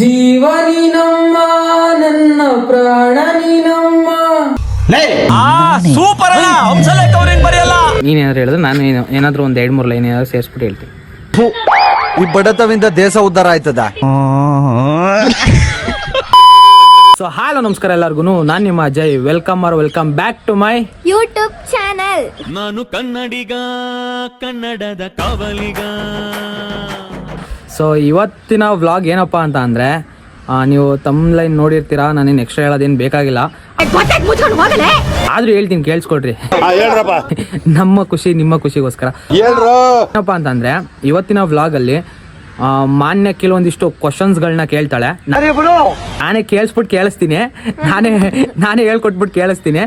ಜೀವನಿ ನಮ್ಮ ನನ್ನ ಪ್ರಾಣನಿ ನಮ್ಮ. ಸೂಪರ್ ಅಣ್ಣ ಹಂಸಲೇಖ ಅವ್ರೇನ್ ಬರೆಯಲ್ಲ. ನೀನೇನಾದ್ರು ಹೇಳಿದ್ರೆ ನಾನು ಏನು ಏನಾದ್ರು ಒಂದ್ ಎರಡ್ ಮೂರು ಲೈನ್ ಏನಾದ್ರು ಸೇರಿಸ್ಬಿಟ್ಟು ಹೇಳ್ತೀನಿ. ಈ ಬಡತವಿಂದ ದೇಶ ಉದ್ಧಾರ ಆಯ್ತದ? ಸೊ ಹಲೋ ನಮಸ್ಕಾರ ಎಲ್ಲರಿಗೂ ನಾನು ನಿಮ್ಮ Ajay. Welcome or welcome back to my YouTube channel ನಾನು ಕನ್ನಡಿಗ ಕನ್ನಡದ ಕಾವಲಿಗ. ಸೊ ಇವತ್ತಿನ ವ್ಲಾಗ್ ಏನಪ್ಪ ಅಂತ ಅಂದರೆ ನೀವು ತಮ್ಮ ಲೈನ್ ನೋಡಿರ್ತೀರಾ ನಾನೇನು ಎಕ್ಸ್ಟ್ರಾ ಹೇಳೋದೇನು ಬೇಕಾಗಿಲ್ಲ. ಆದ್ರೂ ಹೇಳ್ತೀನಿ ಕೇಳಿಸ್ಕೊಡ್ರಿ. ನಮ್ಮ ಖುಷಿ ನಿಮ್ಮ ಖುಷಿಗೋಸ್ಕರ. ಏನಪ್ಪ ಅಂತಂದ್ರೆ ಇವತ್ತಿನ ವ್ಲಾಗ್ ಅಲ್ಲಿ ಮಾನ್ಯ ಕೆಲವೊಂದಿಷ್ಟು ಕ್ವಶನ್ಸ್ಗಳನ್ನ ಕೇಳ್ತಾಳೆ. ನಾನೇ ಕೇಳಿಸ್ಬಿಟ್ಟು ಕೇಳಿಸ್ತೀನಿ. ನಾನೇ ನಾನೇ ಹೇಳ್ಕೊಟ್ಬಿಟ್ಟು ಕೇಳಿಸ್ತೀನಿ.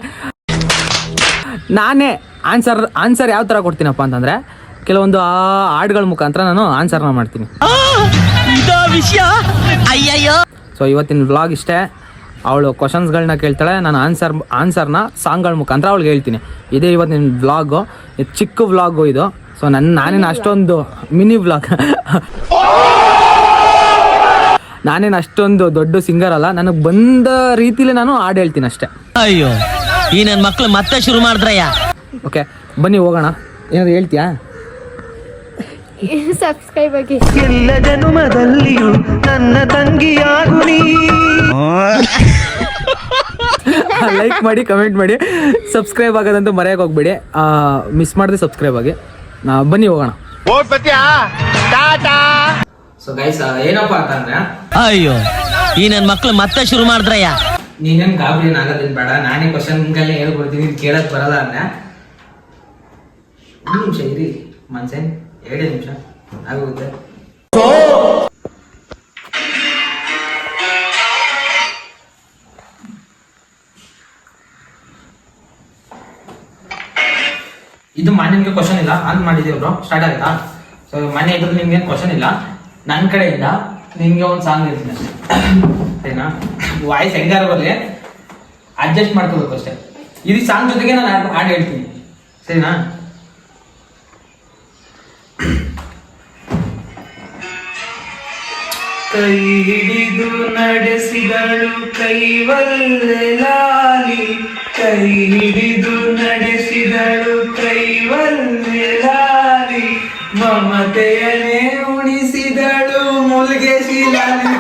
ನಾನೇ ಆನ್ಸರ್ ಆನ್ಸರ್ ಯಾವ ಥರ ಕೊಡ್ತೀನಪ್ಪ ಅಂತಂದರೆ ಕೆಲವೊಂದು ಆ ಹಾಡುಗಳ ಮುಖಾಂತರ ನಾನು ಆನ್ಸರ್ನ ಮಾಡ್ತೀನಿ. ವಿಷಯ? ಅಯ್ಯಯ್ಯೋ. ಸೊ ಇವತ್ತಿನ ಬ್ಲಾಗ್ ಇಷ್ಟೇ. ಅವಳು ಕ್ವಶನ್ಸ್ಗಳನ್ನ ಕೇಳ್ತಾಳೆ ನಾನು ಆನ್ಸರ್ ಆನ್ಸರ್ನ ಸಾಂಗ್ಗಳ ಮುಖಾಂತರ ಅವಳಿಗೆ ಹೇಳ್ತೀನಿ. ಇದೇ ಇವತ್ತಿನ ವ್ಲಾಗು ಇದು ಚಿಕ್ಕ ವ್ಲಾಗು ಇದು. ಸೊ ನನ್ನ ನಾನೇನು ಅಷ್ಟೊಂದು ಮಿನಿ ವ್ಲಾಗ್ ನಾನೇನು ಅಷ್ಟೊಂದು ದೊಡ್ಡ ಸಿಂಗರ್ ಅಲ್ಲ ನನಗೆ ಬಂದ ರೀತಿಲಿ ನಾನು ಹಾಡು ಹೇಳ್ತೀನಿ ಅಷ್ಟೇ. ಅಯ್ಯೋ ಈ ನನ್ನ ಮಕ್ಳು ಮತ್ತೆ ಶುರು ಮಾಡಿದ್ರಯ್ಯ? ಓಕೆ ಬನ್ನಿ ಹೋಗೋಣ. ಏನಾದ್ರು ಹೇಳ್ತೀಯಾ? ಸಬ್ಸ್ಕ್ರೈಬ್ ಆಗಿ. ಎಲ್ಲ ಜನುಮದಲ್ಲಿಯೂ ನನ್ನ ತಂಗಿಯಾಗು ನೀ. ಲೈಕ್ ಮಾಡಿ ಕಮೆಂಟ್ ಮಾಡಿ. ಸಬ್ಸ್ಕ್ರೈಬ್ ಆಗೋದಂತೂ ಮರೆಯಕ್ಕೆ ಹೋಗ್ಬೇಡಿ. ಮಿಸ್ ಮಾಡದೆ ಸಬ್ಸ್ಕ್ರೈಬ್ ಆಗಿ. ನಾ ಬನ್ನಿ ಹೋಗೋಣ. ಸೊ ಗೈಸ್ ಏನಪ್ಪ ಅಂತಂದ್ರೆ ಅಯ್ಯೋ ಈ ನನ್ ಮಕ್ಳು ಮತ್ತೆ ಶುರು ಮಾಡಿದ್ರಯ್ಯ? ನೀನೇನ್ ಗಾಬರಿ ಆಗೋದೇನು ಬೇಡ ನಾನೇ ಕ್ವಶನ್ಗಳನ್ನ ಹೇಳ್ಕೊಡ್ತೀನಿ ನೀನು ಕೇಳಕ್ ಬರಲ್ಲ ಅಂದ್ರೆ ಒಂದು ನಿಮಿಷ ಇರಿ ಮನ್ಸೇನ್. ಎರಡೇ ನಿಮಿಷ. ಆಗೋಗುತ್ತೆ. ಇದು ಮಾನ್ಯನ್ಗೆ ಕ್ವಶನ್ ಇಲ್ಲ. ಆನ್ ಮಾಡಿದೀವಿ ಬ್ರೋ ಸ್ಟಾರ್ಟ್ ಆಯ್ತಾ? ಸೊ ಮಾನ್ಯ ಇದ್ರೆ ನಿಮ್ಗೆ ಕ್ವಶನ್ ಇಲ್ಲ. ನನ್ನ ಕಡೆಯಿಂದ ನಿಮ್ಗೆ ಒಂದು ಸಾಂಗ್ ಇರ್ತೀನಿ ಸರಿನಾ? ವಾಯ್ಸ್ ಹೆಂಗಾರ ಬರಲಿ. ಅಡ್ಜಸ್ಟ್ ಮಾಡ್ಕೋಬೇಕು ಅಷ್ಟೇ. ಇದು ಸಾಂಗ್ ಜೊತೆಗೆ ನಾನು ಹಾಡು ಹೇಳ್ತೀನಿ. ಸರಿನಾ? ಕೈ ಹಿಡಿದು ನಡೆಸಿದಳು ಕೈವಲ್ಲೆಲಾಲಿ ಕೈ ಹಿಡಿದು ನಡೆಸಿದಳು ಕೈವಲ್ಲೆಲಾಲಿ ಮಮತೆಯನೇ ಉಣಿಸಿದಳು ಮುಲ್ಗೆ ಶಿಲಾಲಿ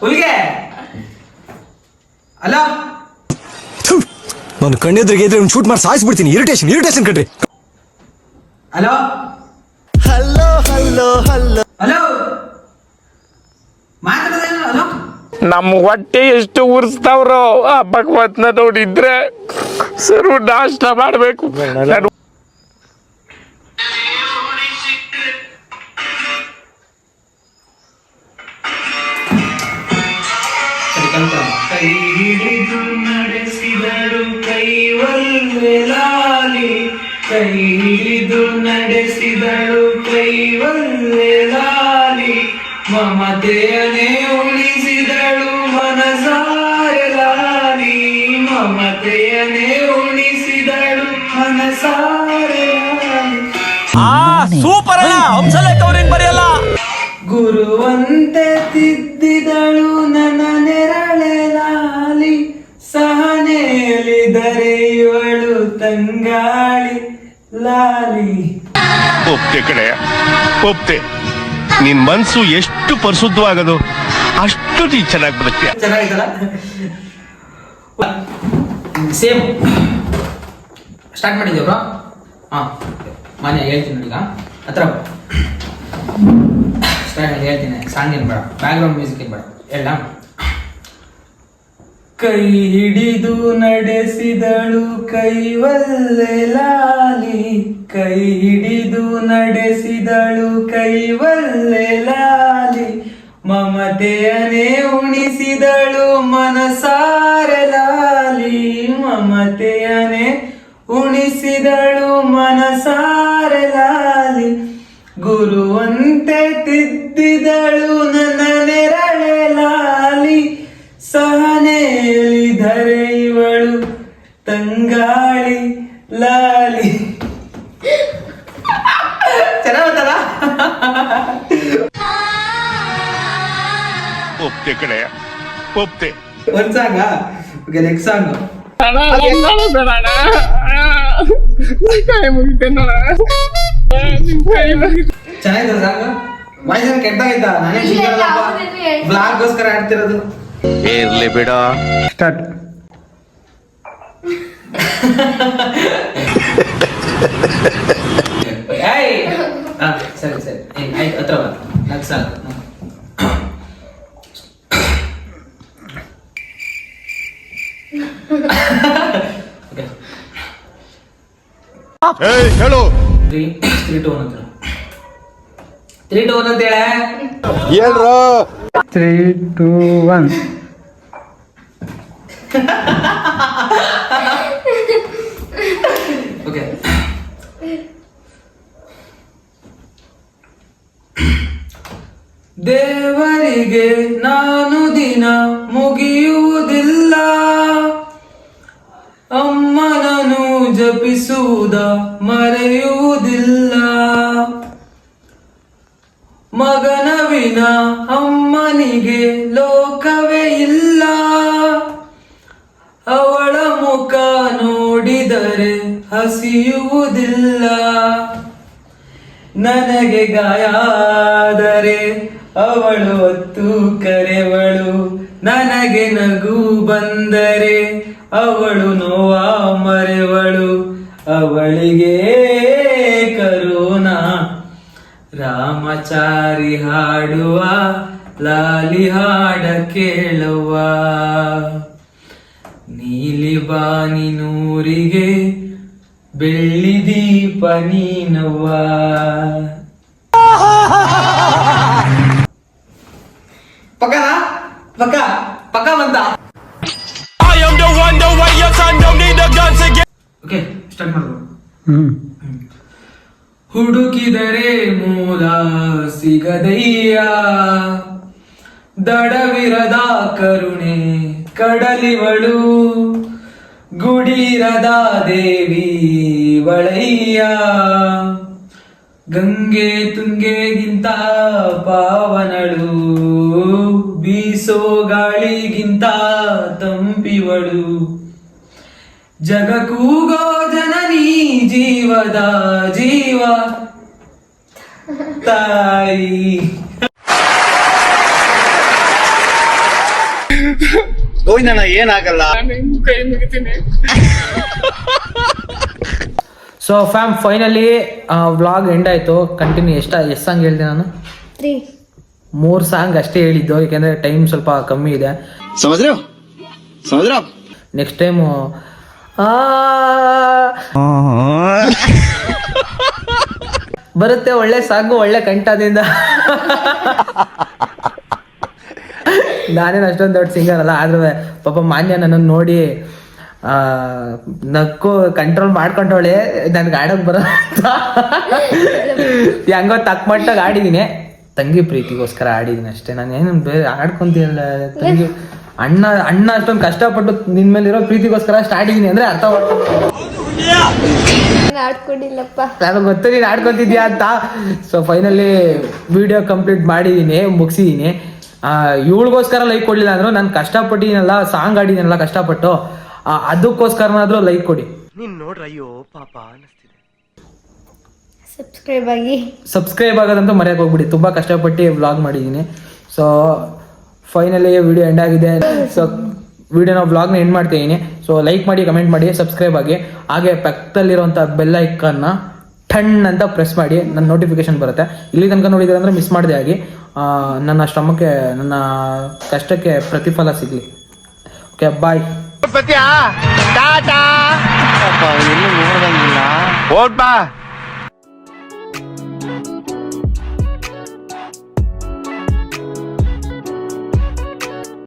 ಹುಲ್ಗೆ. ಅಲ್ಲ. ನಾನು ಕಣ್ಣೆದ್ರಿಗೆ ಇದ್ರೆ ಶೂಟ್ ಮಾಡಿ ಸಾಯಿಸ್ಬಿಡ್ತೀನಿ. ಇರಿಟೇಷನ್ ಇರಿಟೇಷನ್ ಕಣ್ರಿ. ಹಲೋ ಹಲೋ ಮಾತಾಡೋದೇನು? ಹಲೋ? ನಮ್ಮ ಹೊಟ್ಟೆ ಎಷ್ಟು ಉರ್ಸ್ತಾವ್ರೋ ಆ ಭಗವತ್ನ ನೋಡಿದ್ರೆ ಸರ್ವ ನಾಷ್ಟ ಮಾಡಬೇಕು. ಕೈ ಹಿಡಿದು ಕೈ ಕೈವಲ್ಲೆ ಲಾಲಿ. ಕೈ ಹಿಡಿದು ನಡೆಸಿದಳು ಕೈವಲ್ಲೆ ಲಾಲಿ. ಮಮತೆಯನೇ ಉಳಿಸಿದಳು ಲಾಲಿ. ಮಮತೆಯನೇ ಉಳಿಸಿದಳು ಆ ಸೂಪರ್ ಹಂಸಲೇಖ ಅವ್ರೇನ್ ಬರೆಯಲ್ಲ. ಗುರುವಂತೆ ತಿದ್ದಿದಳು ನನ್ನ ನೆರಳೆ ಲಾಲಿ. ಸಹನೆಯಲ್ಲಿ ದರೆಯುವಳು ತಂಗಾಳಿ. ಲಾಲಿ. ಒಪ್ತೆ ಕಡೆ ಒಪ್ತೆ. ನಿನ್ ಮನ್ಸು ಎಷ್ಟು ಪರಿಶುದ್ಧವಾಗದು ಅಷ್ಟು ನೀ ಚೆನ್ನಾಗಿ ಬರುತ್ತೆ ಚೆನ್ನಾಗಿದ್ದಲ್ಲ ಸೇಮ್. ಸ್ಟಾರ್ಟ್ ಮಾಡಿದ್ದೇವ್ರ ಹಾಂ ಮನೆ ಹೇಳ್ತೀನಿ ಈಗ. ಹತ್ರ ಸ್ಟಾರ್ಟ್ ಹೇಳ್ತೀನಿ. ಸಾಂಗ್ ಏನು ಬೇಡ. ಬ್ಯಾಕ್ಗ್ರೌಂಡ್ ಮ್ಯೂಸಿಕ್ ಏನು ಬೇಡ. ಹೇಳ ಕೈ ಹಿಡಿದು ನಡೆಸಿದಳು ಕೈವಲ್ಲೆ ಲಾಲಿ. ಕೈ ಹಿಡಿದು ನಡೆಸಿದಳು ಕೈವಲ್ಲೆ ಲಾಲಿ. ಮಮತೆಯನೇ ಉಣಿಸಿದಳು ಮನಸಾರೆ ಲಾಲಿ. ಮಮತೆಯನೇ ಉಣಿಸಿದಳು ಮನಸಾರೆ ಲಾಲಿ. ಗುರುವಂತೆ ತಿದ್ದಿದಳು ನನ್ನ ಒಪ್ತೆ ಒಂದ್ ಸಾಂಗ ಓಕೆ ನೆಕ್ಸ್ಟ್ ಸಾಂಗ್ ಚೆನ್ನಾಗಿದೆ ಸಾಂಗ್ ವಾಯ್ಸ್ ಏನ್ ಕೆಟ್ಟಾಗಿತ್ತ ನಾನೇ ಸಿಂಗಲ್ ಬ್ಲಾಗ್ಗೋಸ್ಕರ ಆಡ್ತಿರೋದು. ಇರ್ಲಿ ಬಿಡ. ಸ್ಟಾರ್ಟ್ ಏಯ್ ಹಾ ಸರಿ ಸರಿ ಏಯ್ ಆಯ್ತು ಹತ್ರ ಬಾ ನೆಕ್ಸ್ಟ್ ಸಾಂಗ್ ಓಕೆ ಹೇಳು ತ್ರೀ ತ್ರೀ ಟು ಒನ್ ಹತ್ರ ತ್ರೀ ಟು ಒನ್ ಅಂತ ಹೇಳ. ಹೇಳ್ರೋ. ತ್ರೀ ಟೂ ಒನ್ ಓಕೆ ದೇವರಿಗೆ ನಾನು ದಿನ ಮುಗಿಯುವುದಿಲ್ಲ ಜಪಿಸುವುದ ಮರೆಯುವುದಿಲ್ಲ. ಮಗನ ವಿನ ಅಮ್ಮನಿಗೆ ಲೋಕವೇ ಇಲ್ಲ. ಅವಳ ಮುಖ ನೋಡಿದರೆ ಹಸಿಯುವುದಿಲ್ಲ. ನನಗೆ ಗಾಯಾದರೆ ಅವಳು ಹೊತ್ತು ಕರೆವಳು. ನನಗೆ ನಗು ಬಂದರೆ ಅವಳು ನೋವಾ ಮರೆವಳು. ಅವಳಿಗೆ ಕರುಣಾ. ರಾಮಚಾರಿ ಹಾಡುವ, ಲಾಲಿ ಹಾಡ ಕೇಳುವ. ನೀಲಿ ಬಾನಿ ನೂರಿಗೆ ಬೆಳ್ಳಿ ದೀಪ ಪಕ್ಕನಾ ಪಕ್ಕ ಪಕ್ಕ. ಸ್ಟಾರ್ಟ್ ಮಾಡ್ಬೋದು ಹುಡುಕಿದರೆ ಮೂಲ ಸಿಗದಯ್ಯ ದಡವಿರದ ಕರುಣೆ ಕಡಲಿವಳು ಗುಡಿರದ ದೇವಿ ವಳಯ್ಯ ಗಂಗೆ ತುಂಗೆಗಿಂತ ಪಾವನಳು ಬೀಸೋ ಗಾಳಿಗಿಂತ ತಂಪಿವಳು. ಜಗ ಕೂಗೋ ಜನನಿ ಜೀವದ ಜೀವ. ತಾಯಿ. ಗೋವಿಂದಣ್ಣ ಏನಾಗಲ್ಲ? ನಿನ್ ಕೈ ಮುಗಿತೀನಿ. So fam finally vlog end ಆಯ್ತು. ಕಂಟಿನ್ಯೂ ಎಷ್ಟ ಎಷ್ಟು ಸಾಂಗ್ ಹೇಳಿದೆ ನಾನು? ತ್ರೀ ಮೂರು ಸಾಂಗ್ ಅಷ್ಟೇ ಹೇಳಿದ್ದು ಯಾಕೆಂದ್ರೆ ಟೈಮ್ ಸ್ವಲ್ಪ ಕಮ್ಮಿ ಇದೆ. ಸಮಜ್ರ ಸಮಜ್ರ ನೆಕ್ಸ್ಟ್ ಟೈಮು ಬರುತ್ತೆ ಒಳ್ಳೆ ಸಾಗು, ಒಳ್ಳೆ ಕಂಠದಿಂದ. ನಾನೇನು ಅಷ್ಟೊಂದು ದೊಡ್ಡ ಸಿಂಗರ್ ಅಲ್ಲ, ಆದ್ರೂ ಪಾಪ ಮಾನ್ಯ ನನ್ನನ್ನು ನೋಡಿ ನಕ್ಕು ಕಂಟ್ರೋಲ್ ಮಾಡ್ಕೊಂಡವಳೆ, ನನ್ಗೆ ಆಡೋಕೆ ಬರ ಹೆಂಗೋ ತಕ್ಕ ಮಟ್ಟಾಗ ಆಡಿದೀನಿ ತಂಗಿ ಪ್ರೀತಿಗೋಸ್ಕರ ಆಡಿದೀನಿ ಅಷ್ಟೇ. ನಾನು ಏನು ಬೇರೆ ಆಡ್ಕೊಂತಿಲ್ಲ ತಂಗಿ? ಅಣ್ಣ ಅಣ್ಣ ಅಷ್ಟೊಂದು ಕಷ್ಟಪಟ್ಟು ನಿನ್ ಮೇಲೆ ಇರೋ ಪ್ರೀತಿಗೋಸ್ಕರ ಸ್ಟಾರ್ಟ್ ಇದೀನಿ ಅಂದ್ರೆ ಅರ್ಥ ಆಡ್ಕೊಂಡಿಲ್ಲಪ್ಪ. ನನಗೆ ಗೊತ್ತು ನೀನು ಆಡ್ಕೊತಿದ್ಯಾ ಅಂತ. ಸೊ ಫೈನಲಿ ವಿಡಿಯೋ ಕಂಪ್ಲೀಟ್ ಮಾಡಿದ್ದೀನಿ ಮುಗಿಸಿದ್ದೀನಿ ಇವಳಿಗೋಸ್ಕರ ಲೈಕ್ ಕೊಡಲಿಲ್ಲ ಅಂದ್ರು ನಾನು ಕಷ್ಟಪಟ್ಟಿನಲ್ಲ ಸಾಂಗ್ ಆಡಿದ್ದೀನಲ್ಲ ಕಷ್ಟಪಟ್ಟು ಅದಕ್ಕೋಸ್ಕರನಾದರೂ ಲೈಕ್ ಕೊಡಿ. ಸಬ್ಸ್ಕ್ರೈಬ್ ಆಗಿ. ಸಬ್ಸ್ಕ್ರೈಬ್ ಆಗೋದಂತೂ ಮರೆಯಕ್ಕೆ ಹೋಗ್ಬಿಡಿ. ತುಂಬ ಕಷ್ಟಪಟ್ಟು ವ್ಲಾಗ್ ಮಾಡಿದ್ದೀನಿ ಸೊ ಫೈನಲಿ ವಿಡಿಯೋ ಎಂಡ್ ಆಗಿದೆ ಸೊ ವಿಡಿಯೋನ ವ್ಲಾಗ್ನ ಎಂಡ್ ಮಾಡ್ತಿದ್ದೀನಿ ಸೊ ಲೈಕ್ ಮಾಡಿ ಕಮೆಂಟ್ ಮಾಡಿ ಸಬ್ಸ್ಕ್ರೈಬ್ ಆಗಿ. ಹಾಗೆ ಪಕ್ಕದಲ್ಲಿರುವಂಥ ಬೆಲ್ ಐಕನ್ನ ಟಣ್ ಅಂತ ಪ್ರೆಸ್ ಮಾಡಿ ನನ್ನ ನೋಟಿಫಿಕೇಶನ್ ಬರುತ್ತೆ. ಇಲ್ಲಿ ತನಕ ನೋಡಿದ್ರೆ ಅಂದರೆ ಮಿಸ್ ಮಾಡಿದೆ ಆಗಿ ನನ್ನ ಶ್ರಮಕ್ಕೆ ನನ್ನ ಕಷ್ಟಕ್ಕೆ ಪ್ರತಿಫಲ ಸಿಗಲಿ. ಓಕೆ ಬಾಯ್ ಟಾಟಾ? ಬಾ